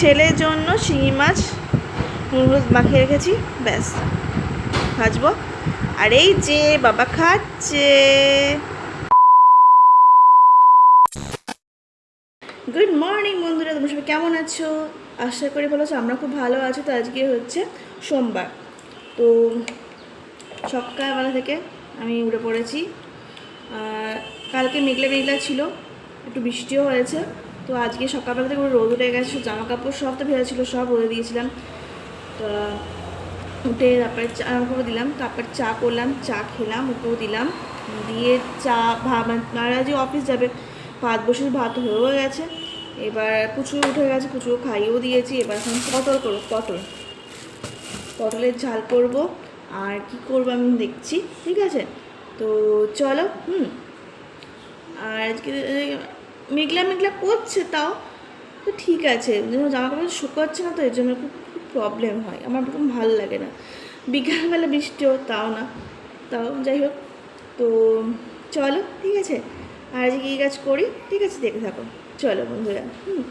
ছেলের জন্য শিঙি মাছ, নুন মাখিয়ে রেখেছি, ব্যাস। ভাজবো। আর এই যে বাবা খাচ্ছে। গুড মর্নিং বন্ধুরা, তোমরা সবাই কেমন আছো? আশা করি ভালো আছো, আমরা খুব ভালো আছি। তো আজকে হচ্ছে সোমবার। তো সকালবেলা থেকে আমি উঠে পড়েছি। কালকে মেঘলা মেঘলা ছিল, একটু বৃষ্টিও হয়েছে। তো আজকে সকালবেলা থেকে রোদ উঠে গেছে জামা কাপড় সব তো ভেজা ছিল, সব রোদে দিয়েছিলাম। তো, উঠে তারপরে চা করে দিলাম, তারপর চা করলাম, চা খেলাম, ওকেও দিলাম। দিয়ে চা, ভাত মারা যে অফিস যাবে, ভাত বসে ভাত হয়েও গেছে। এবার কুচু উঠে গেছে কুচু খাইয়েও দিয়েছি। এবার এখন পটল করব, পটল। পটলের ঝাল করব, আর কি করব আমি দেখছি, ঠিক আছে? তো চলো, হুম। আর আজকে মেঘলা মেঘলা করছে তাও। তো ঠিক আছে জামা কাপড় শুকাচ্ছে না তো, এর জন্য খুব খুব প্রবলেম হয়। আমার খুব ভালো লাগে না। বিকালবেলা বৃষ্টিও তাও না। তাও যাই হোক, তো চলো, ঠিক আছে? আর আজকে কী কাজ করি? ঠিক আছে দেখে থাকো। চলো বন্ধুরা, হুম।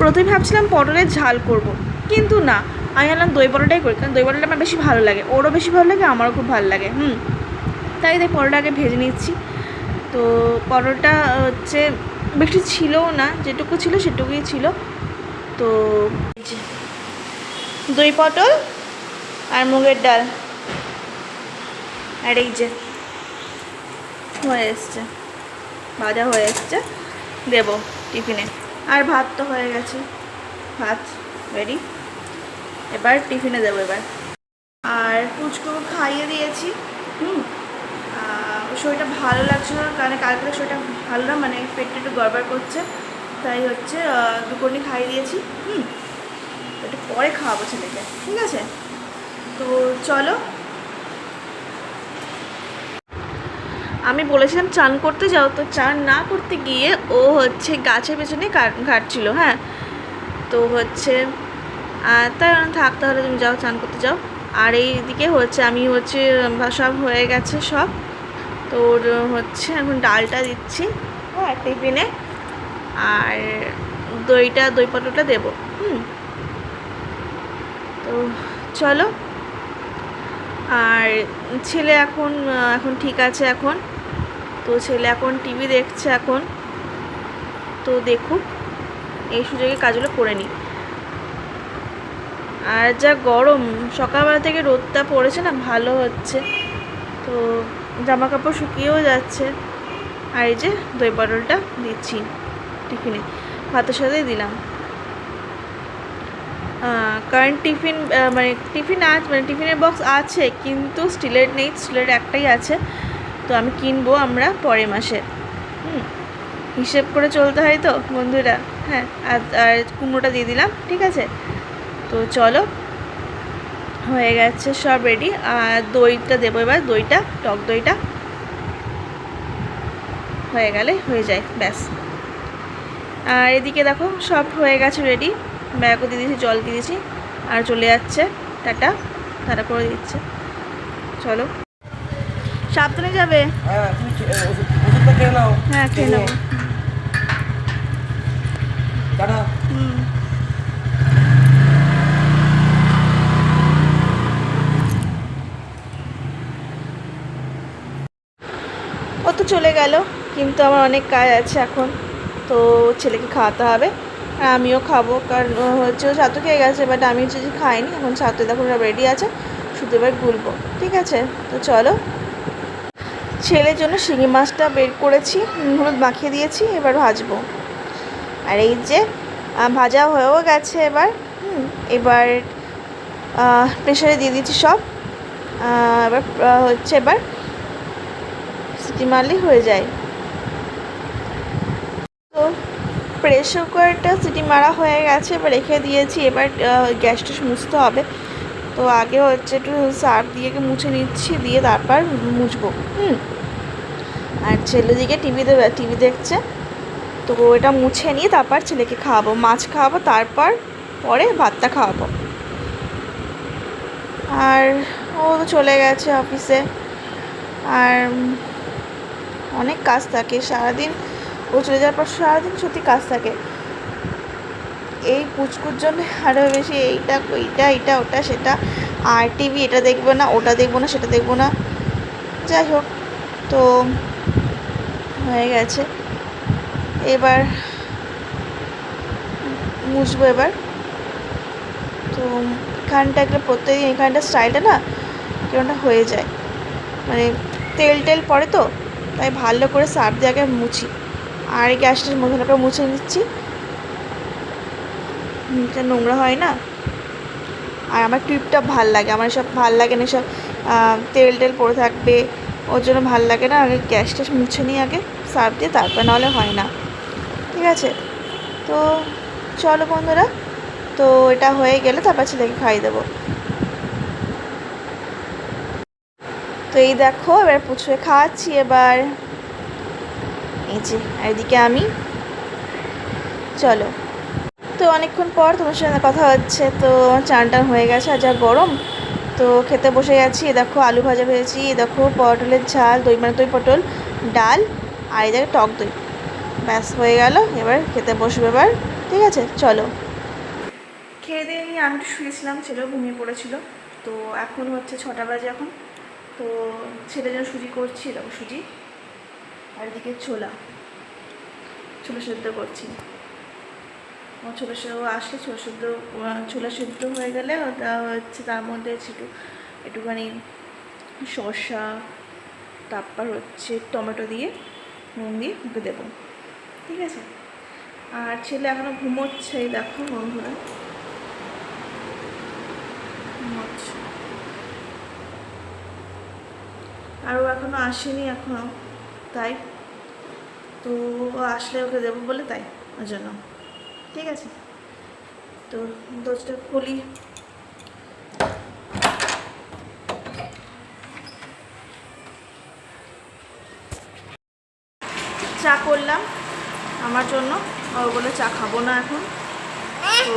প্রথমে ভাবছিলাম পটলের ঝাল করব, কিন্তু না। আমি ভাবলাম দই পরোটাই করি, কারণ দই পরোটা আমার বেশি ভালো লাগে। ওরও বেশি ভালো লাগে, আমারও খুব ভালো লাগে, হুম। তাই তাই পরোটা আগে ভেজে নিচ্ছি। তো পরোটা হচ্ছে বেশি ছিলও না, যেটুকু ছিল সেটুকুই ছিল। তো দই পটল আর মুগের ডাল। আর এই যে হয়ে এসছে, ভাজা হয়ে এসছে, দেবো টিফিনে। আর ভাত তো হয়ে গেছে। ভাত রেডি এবার টিফিনে দেবো এবার। আর কুচকো খাইয়ে দিয়েছি, হুম? শরীরটা ভালো লাগছিল না, কারণ কালকে শরীরটা ভালো না মানে পেটটা একটু গড়বড় করছে। তাই হচ্ছে দুপুরনি খাইয়ে দিয়েছি। হুম, একটু পরে খাওয়াবো ছেলেকে, ঠিক আছে? তো চলো। আমি বলেছিলাম চান করতে যাও, তো চান না করতে গিয়ে ও হচ্ছে গাছের পেছনে ঘাটছিল হ্যাঁ? তো হচ্ছে তাই থাক তাহলে তুমি যাও, চান করতে যাও। আর এইদিকে হচ্ছে, আমি হচ্ছে, সব হয়ে গেছে সব। তো ওর হচ্ছে এখন ডালটা দিচ্ছি হ্যাঁ টিফিনে। আর দইটা, দই পটলটা দেবো, হুম। তো চলো। আর ছেলে এখন এখন ঠিক আছে এখন। তো ছেলে এখন টিভি দেখছে এখন। তো দেখুক, এই সুযোগে কাজগুলো করে নিই আর যা গরম, সকালবেলা থেকে রোদটা পড়েছে না, ভালো হচ্ছে। তো জামা কাপড় শুকিয়েও যাচ্ছে। আর এই যে দই পটলটা দিচ্ছি। টিফিনে। ভাতের সাথেই দিলাম। কারণ টিফিন মানে টিফিন আছে মানে টিফিনের বক্স আছে, কিন্তু স্টিলের নেই, স্টিলের একটাই আছে। তো আমি কিনবো আমরা পরের মাসে। হুম। হিসেব করে চলতে হয় তো বন্ধুরা। হ্যাঁ আর কুমড়োটা দিয়ে দিলাম, ঠিক আছে? তো চলো হয়ে গেছে সব রেডি আর দইটা দেবো এবার দইটা টক দইটা। হয়ে গেলে হয়ে যায় ব্যাস। আর এদিকে দেখো সব হয়ে গেছে রেডি ব্যাগও দিয়ে দিয়েছি জল দিয়ে দিয়েছি। আর চলে যাচ্ছে টাটা। টাটা করে দিচ্ছে। চলো। সাবধানে যাবে। হ্যাঁ হ্যাঁ খেয়ে নেব টাটা হুম ও তো চলে গেল, কিন্তু আমার অনেক কাজ আছে এখন, তো ছেলেকে খাওয়াতে হবে, আর আমিও খাব, কারণ হচ্ছে ও ছাতু খেয়ে গেছে বাট আমি হচ্ছে যে খাইনি, এখন ছাতু দেখো রেডি আছে, শুধু এবার গুলবো, ঠিক আছে? তো চলো। ছেলের জন্য শিঙি মাছটা বের করেছি, হলুদ মাখিয়ে দিয়েছি, এবার ভাজবো। আর এই যে ভাজা হয়েও গেছে এবার এবার প্রেশারে দিয়ে দিয়েছি সব এবার হচ্ছে এবার সিটি মারলেই হয়ে যায়। তো প্রেশার কুকারটা সিটি মারা হয়ে গেছে, এবার রেখে দিয়েছি, এবার গ্যাসটা মুছতে হবে। তো আগে হচ্ছে একটু সার্ফ দিয়ে মুছে নিচ্ছি, দিয়ে তারপর মুছবো, হুম। আর ছেলে দিকে টিভি দেবে টিভি দেখছে, তো এটা মুছে নিয়ে তারপর ছেলেকে খাওয়াবো, মাছ খাওয়াবো, তারপর পরে ভাতটা খাওয়াবো। আর ও তো চলে গেছে অফিসে আর অনেক কাজ থাকে, সারাদিন ও চলে যাওয়ার পর সারাদিন সত্যি কাজ থাকে। এই পুচকুর জন্য আরও বেশি এইটা এইটা এইটা, ওটা, সেটা, আর টিভি এটা দেখব না, ওটা দেখব না, সেটা দেখব না। যাই হোক, তো হয়ে গেছে। এবার মুছবো এবার। তো এখানটা একটা প্রত্যেকদিন, এখানটা স্টাইলটা না কেমনটা হয়ে যায়। মানে তেল টেল পড়ে তো? তাই ভালো করে সার্ফ দিয়ে আগে মুছি। আর এই গ্যাসটার মধ্যে মুছে নিচ্ছি। এটা নোংরা হয় না। আর আমার টিপটা ভালো লাগে, আমার সব ভালো লাগে না, সব তেল টেল পড়ে থাকবে, ওর জন্য ভালো লাগে না, আগে গ্যাস ট্যাস মুছে নিই আগে, সার্ফ দিয়ে তারপর নাহলে হয় না। ঠিক আছে? তো চলো বন্ধুরা, তো এটা হয়ে গেলে তারপর ছেলেকে খাইয়ে দেবো। তো এই দেখো, এবার পুচুয়ে খাওয়াচ্ছি, এবার এই যে এদিকে আমি। চলো। তো অনেকক্ষণ পর তোমার সঙ্গে কথা হচ্ছে, তো চান টান হয়ে গেছে, আর যা গরম, তো খেতে বসে গেছি দেখো আলু ভাজা ভেজেছি দেখো পটলের ঝাল, দই মানে দই, পটল, ডাল, আর এই দেখো টক দই। ব্যাস, হয়ে গেল, এবার খেতে বসবে এবার, ঠিক আছে? চলো। খেয়ে দিয়ে আমি একটু শুয়েছিলাম, ছেলেও ঘুমিয়ে পড়েছিল, তো এখন হচ্ছে ছটা বাজে এখন। তো ছেলে যেন সুজি করছি দেখো সুজি। আর এদিকে ছোলা। ছোলা সেদ্ধ করছি। আমার ছোলা সেদ্ধ আসলে ছোলা সেদ্ধ ছোলা সেদ্ধ হয়ে গেলে ওটা হচ্ছে তার মধ্যে একটু, একটুখানি শসা, তারপর হচ্ছে টমেটো দিয়ে, নুন দিয়ে ওকে দেবো। ঠিক আছে? আর ছেলে এখনও ঘুমোচ্ছে দেখো বন্ধুরা ঘুমোচ্ছে আর ও এখনও আসেনি এখনও, তাই? তো ও আসলে ওকে দেবো বলে তাই, ওর জন্য। ঠিক আছে? তো দোষটা খুলি। চা করলাম আমার জন্য, ও বলে চা খাব না এখন। তো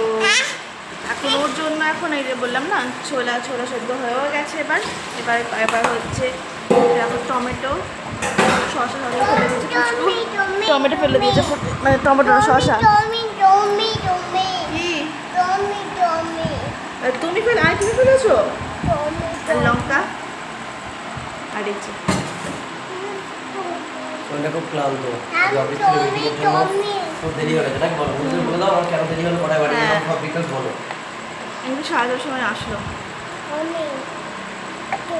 এখন ওর জন্য এখন এই যে বললাম না, ছোলা ছোলা সেদ্ধ হয়েও গেছে এবার এবার এবার হচ্ছে টমেটো শসা ফেলে দিয়েছে টমেটো ফেলে দিয়েছে মানে টমেটো আর তুমি ফেলে আর তুমি ফেলেছো? আর লঙ্কা। আর এই যে শরীরটা খুব ক্লান্ত দেরি হয়ে গেছে বলো। বন্ধুদের বলে দাও আমার কেন দেরি হলো? কটায় বাড়ি। সব বিকাশ বলো। এমনি সাড়ে দশ সময় আসলো.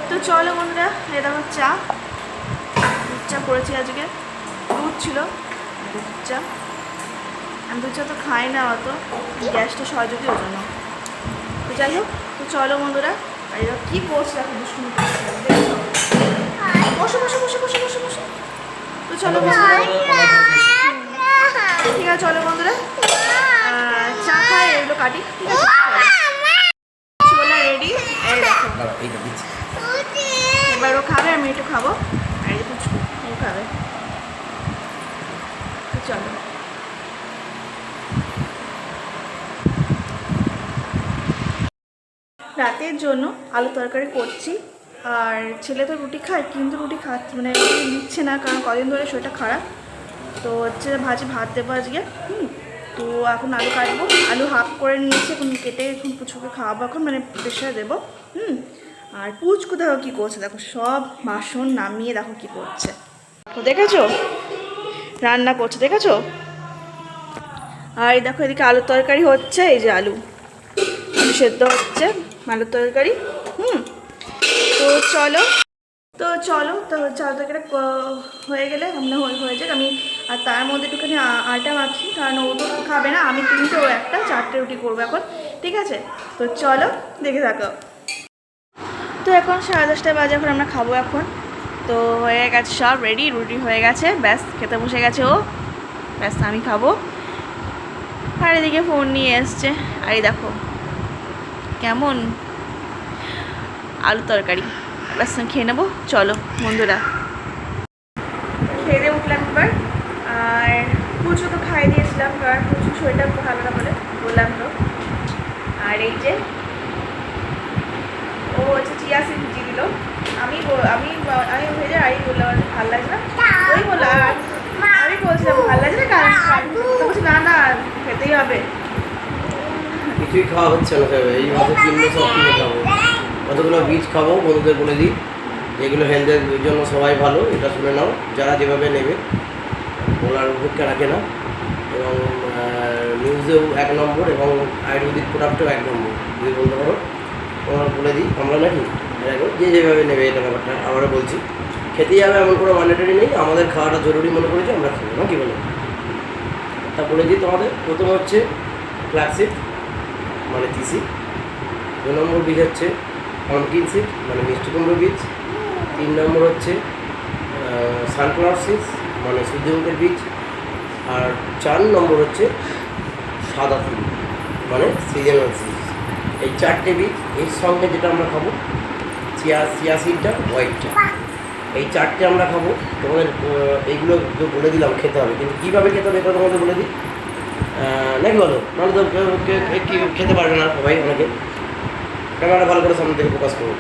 তো চলো বন্ধুরা এটা হচ্ছে চা। দুধ চা করেছি আজকে। দুধ ছিল দুধ চা আমি দুধ চা তো খাই না অত, গ্যাসটা সহযোগী ওই জন্য তো যাই হোক, তো চলো বন্ধুরা, আর এরা কী করছে দেখো, দুষ্টুমি করছে। দেখছ? বসো বসো বসো বসো বসো বসো। তো চলো ঠিক আছে, চলো বন্ধুরা। চা খাই এগুলো কাটি, ঠিক আছে চলো। ছোলা রেডি এই দেখো এবার ও খাবে, আমি একটু খাব। আর ও খাবে। চলো। রাতের জন্য আলু তরকারি করছি। আর ছেলে তো রুটি খায়, কিন্তু রুটি খাচ্ছে মানে রুটি নিচ্ছে না, কারণ কদিন ধরে শরীরটা খারাপ। তো হচ্ছে ভাজি ভাত দেবো আজকে, হুম? তো এখন আলু কাটবো। আলু হাফ করে নিয়েছি, এখন কেটে এখন পুচকুকে খাওয়াবো এখন মানে প্রেশারে দেবো, হুম? আর পুচকু দেখো কী করছে, দেখো সব বাসন নামিয়ে দেখো কী করছে। দেখেছ? রান্না করছে, দেখেছ? আর এই দেখো এদিকে আলুর তরকারি হচ্ছে, এই যে আলু। আলু সেদ্ধ হচ্ছে, আলুর তরকারি, হুম? তো চলো তো চলো, তো চাল তরকারিটা হয়ে গেলে আমরা হয়ে যাক। আমি আর তার মধ্যে একটুখানি আটা মাখি, কারণ ও তো খাবে না, আমি তিনটে, ও একটা, চারটে রুটি করব এখন, ঠিক আছে? তো চলো, দেখে থাকো। তো এখন সাড়ে দশটা বাজে, এখন আমরা খাব এখন। তো হয়ে গেছে সব রেডি রুটি হয়ে গেছে, ব্যাস, খেতে বসে গেছে ও। ব্যাস, আমি খাব। আর এদিকে ফোন নিয়ে এসছে। আর দেখো, কেমন? আলু তরকারি। ব্যাস খেয়ে নেব, চলো, বন্ধুরা। খেয়ে উঠলাম এবার। দিয়েছিলাম কারণ পুজো শরীরটা খুব ভালো না বলে বললাম তো। আর এই যে, ও হচ্ছে চিয়া সিড দিল। আমি আমি আমি ভেজে আমি বললাম আর ভালো লাগছে না? ওই বললাম আমি বলছিলাম, ভালো লাগছে না কারণ বলছি, না না, খেতেই হবে। কিছুই খাওয়া হচ্ছে না তবে এই মাসে কিনলে সব কিনে খাব। কতগুলো বীজ খাব, বন্ধুদের বলে দিই। যেগুলো হেলথের জন্য সবাই ভালো, এটা শুনে নাও। যারা যেভাবে নেবে, বলার অপেক্ষা রাখে না। এবং নিউজেও এক নম্বর এবং আয়ুর্বেদিক প্রোডাক্টও এক নম্বর। যদি বলতে পারো, তোমার বলে দিই, আমরা নাকি? যে যেভাবে নেবে এটা ব্যাপারটা আবারও বলছি। খেতেই হবে এমন কোনো ম্যান্ডেটরি নেই, আমাদের খাওয়াটা জরুরি মনে করেছি, আমরা খাব, না কি বলে? তা বলে দিই তোমাদের, প্রথম হচ্ছে ফ্ল্যাক্সিড মানে তিসি। দু নম্বর বীজ হচ্ছে পামকিন সিড মানে মিষ্টি কুমড়ো বীজ। তিন নম্বর হচ্ছে সানফ্লাওয়ার সিডস মানে সূর্যমুখের বীজ। আর চার নম্বর হচ্ছে সাদা তিল মানে সিজনাল সিজ এই চারটে বীজ এর সঙ্গে যেটা আমরা খাব, চিয়া চিয়া সিডটা, হোয়াইটটা। এই চারটে আমরা খাব, তোমাদের এইগুলো তো বলে দিলাম, খেতে হবে। কিন্তু কীভাবে খেতে হবে, এটা তোমাদের বলে দিই। নাকি বলো? নাহলে তো খেতে পারবে না সবাই অনেকে। ক্যামেরাটা ভালো করে সামনে থেকে ফোকাস করো।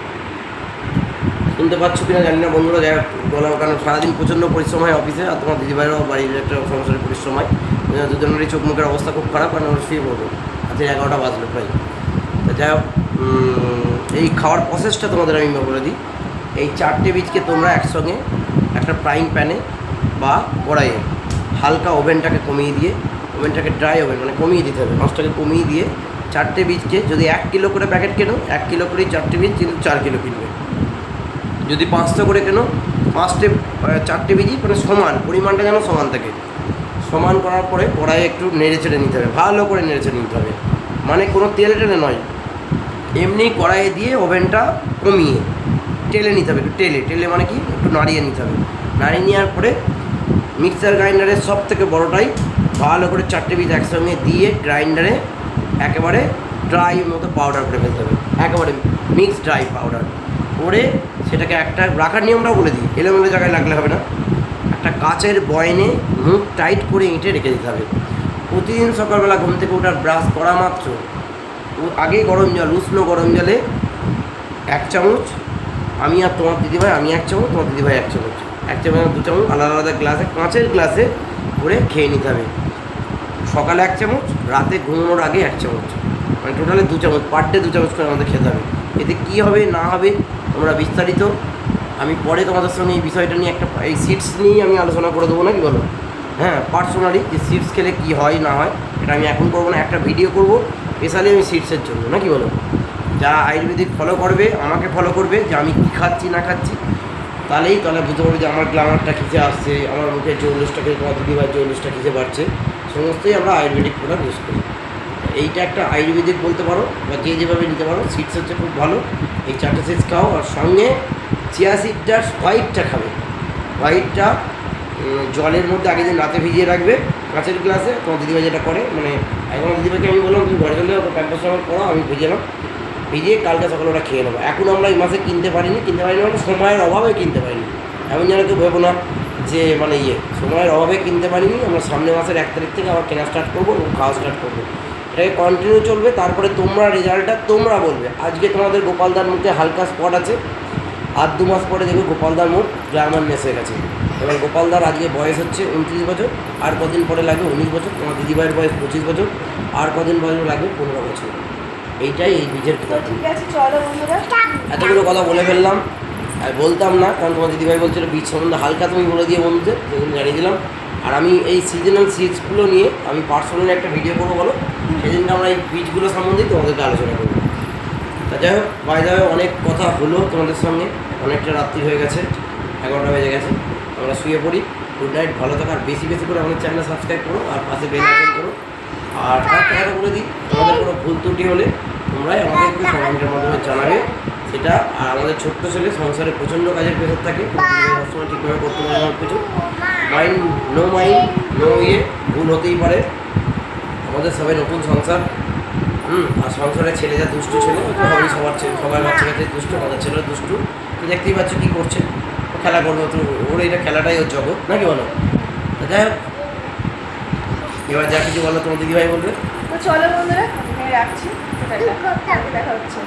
শুনতে পাচ্ছ কিনা জানি না বন্ধুরা যাই হোক, কারণ সারাদিন প্রচণ্ড পরিশ্রম হয় অফিসে আর তোমার দিদিভাইরাও বাড়ির একটা সংসারের পরিশ্রম হয়। দুজনেরই চোখ মুখের অবস্থা খুব খারাপ কারণ ওরা শুয়ে পড়ব আজকে এগারোটা বাজলো প্রায়। তা যাই হোক এই খাওয়ার প্রসেসটা তোমাদের আমি বলে দিই। এই চারটে বীজকে তোমরা একসঙ্গে একটা ফ্রাইং প্যানে বা কড়াইয়ে হালকা ওভেনটাকে কমিয়ে দিয়ে ওভেনটাকে ড্রাই ওভেন মানে কমিয়ে দিতে হবে মাছটাকে কমিয়ে দিয়ে চারটে বীজকে যদি এক কিলো করে প্যাকেট কেনো এক কিলো করেই চারটে বীজ কিন্তু চার কিলো কিনবে। যদি পাঁচটা করে কেনো? পাঁচটে চারটে বীজই মানে সমান, পরিমাণটা যেন সমান থাকে। সমান করার পরে কড়াইয়ে একটু নেড়ে চেড়ে নিতে হবে, ভালো করে নেড়ে চেড়ে নিতে হবে। মানে কোনো তেলে টেলে নয়। এমনি কড়াইয়ে দিয়ে ওভেনটা কমিয়ে টেলে নিতে হবে, একটু টেলে। টেলে মানে কি? একটু নাড়িয়ে নিতে হবে। নাড়িয়ে নেওয়ার পরে মিক্সার গ্রাইন্ডারের সব থেকে বড়োটাই ভালো করে চারটে বীজ একসঙ্গে দিয়ে গ্রাইন্ডারে একেবারে ড্রাই মতো পাউডার করে ফেলতে হবে। একেবারে মিক্স ড্রাই পাউডার করে সেটাকে একটা রাখার নিয়মটাও বলে দিই। এলোমেলো জায়গায় লাগলে হবে না। একটা কাচের বয়নে মুখ টাইট করে এঁটে রেখে দিতে হবে। প্রতিদিন সকালবেলা ঘুম থেকে ওঠার ব্রাশ করা মাত্র। আগে গরম জল, উষ্ণ গরম জলে এক চামচ, আমি আর তোমার দিদিভাই, আমি এক চামচ, তোমার দিদিভাই এক চামচ। এক চামচ দু চামচ, আলাদা আলাদা গ্লাসে, কাঁচের গ্লাসে করে খেয়ে নিতে হবে। সকালে এক চামচ, রাতে ঘুমানোর আগে এক চামচ। মানে টোটালে দু চামচ, পার ডে দু চামচ করে আমাদের খেতে হবে। এতে কী হবে, না হবে তোমরা বিস্তারিত, আমি পরে তোমাদের সঙ্গে এই বিষয়টা নিয়ে একটা, এই সিটস নিয়েই আমি আলোচনা করে দেবো নাকি বলো? হ্যাঁ পার্সোনালি যে সিটস খেলে কী হয়, না হয়, এটা আমি এখন করব না, একটা ভিডিও করব স্পেশালি আমি সিটসের জন্য নাকি বলো? যারা আয়ুর্বেদিক ফলো করবে, আমাকে ফলো করবে, যে আমি কী খাচ্ছি, না খাচ্ছি, তাহলেই তাহলে বুঝতে পারবে যে আমার গ্লামারটা কিসে আসছে, আমার মুখে চল্লিশটা খেয়ে তোমার দিদিভাই চল্লিশটা কিসে বাড়ছে, সমস্তই আমরা আয়ুর্বেদিক প্রোডাক্ট ইউজ করি। এইটা একটা আয়ুর্বেদিক বলতে পারো বা যে যেভাবে নিতে পারো সিডস হচ্ছে খুব ভালো। এই চারটে সিডস খাও আর সঙ্গে চিয়া সিডটার হোয়াইটটা খাবে। হোয়াইটটা জলের মধ্যে আগের দিন রাতে ভিজিয়ে রাখবে, কাঁচের গ্লাসে, তোমার দিদিভাই যেটা করে মানে এখন দিদিভাইকে আমি বললাম, তুমি ঘরে গেলে প্যাম্পাস সময় করো আমি ভিজিয়ে ভিজিয়ে কালকে সকালে ওটা খেয়ে নেব। এখন আমরা এই মাসে কিনতে পারিনি কিনতে পারিনি মানে সময়ের অভাবে কিনতে পারিনি। এমন যেন কেউ ভেবো না যে মানে ইয়ে সময়ের অভাবে কিনতে পারিনি, আমরা সামনের মাসের এক তারিখ থেকে আবার কেনা স্টার্ট করব এবং খাওয়া স্টার্ট করব। এটাকে কন্টিনিউ চলবে তারপরে তোমরা রেজাল্টটা তোমরা বলবে। আজকে তোমাদের গোপালদার মুখে হালকা স্পট আছে। আর দু মাস পরে দেখবে গোপালদার মুখ গ্ল্যামারনেস হয়ে গেছে। এবার গোপালদার আজকে বয়স হচ্ছে উনত্রিশ বছর আর কদিন পরে লাগবে উনিশ বছর তোমার দিদিভাইয়ের বয়স পঁচিশ বছর আর কদিন পরে লাগবে পনেরো বছর। এইটাই এই বীজের কথা ঠিক আছে এতগুলো কথা বলে ফেললাম আর বলতাম না কারণ তোমার দিদিভাই বলছিল বীজ সম্বন্ধে হালকা তুমি বলে দিয়ে বন্ধুদের সেগুলো জানিয়ে দিলাম। আর আমি এই সিজনাল সিডসগুলো নিয়ে আমি পার্সোনালি একটা ভিডিও করব বলো? সেদিনকে আমরা এই বীজগুলো সম্বন্ধেই তোমাদেরকে আলোচনা করব। তা যাই হোক বাইরে অনেক কথা হলো তোমাদের সঙ্গে অনেকটা রাত্রি হয়ে গেছে, এগারোটা বেজে গেছে। আমরা শুয়ে পড়ি। গুড নাইট ভালো থাকো, আর বেশি বেশি করে আমাদের চ্যানেল সাবস্ক্রাইব করো, আর পাশে বেল আইকন করো। আর তার কথা বলে দিই, তোমাদের কোনো ভুল ত্রুটি হলে তোমরাই আমাদেরকে কমেন্টের মাধ্যমে জানাবে। সেটা, আর আমাদের ছোট্ট ছেলে সংসারে প্রচণ্ড কাজের প্রেশার থাকে সবসময় ঠিকভাবে করতে পারে না কিছু। মাইন্ড নো মাইন্ড নো ইয়ে ভুল হতেই পারে। আমাদের সবাই নতুন সংসার, হুম, আর সংসারের ছেলে যা দুষ্টু ছেলে সবাই সবার ছেলে সবার বাচ্চা কাছে দুষ্টু, আমাদের ছেলে দুষ্টু। তো দেখতেই পাচ্ছ কী করছে। খেলা করবে তো ওর এটা খেলাটাই ওর জগৎ, নাকি বলো? যাই হোক, এবার যা কিছু বলো তোমার দিদিভাই বলবে। চলো বন্ধুরা রাখছি। দেখা হচ্ছে।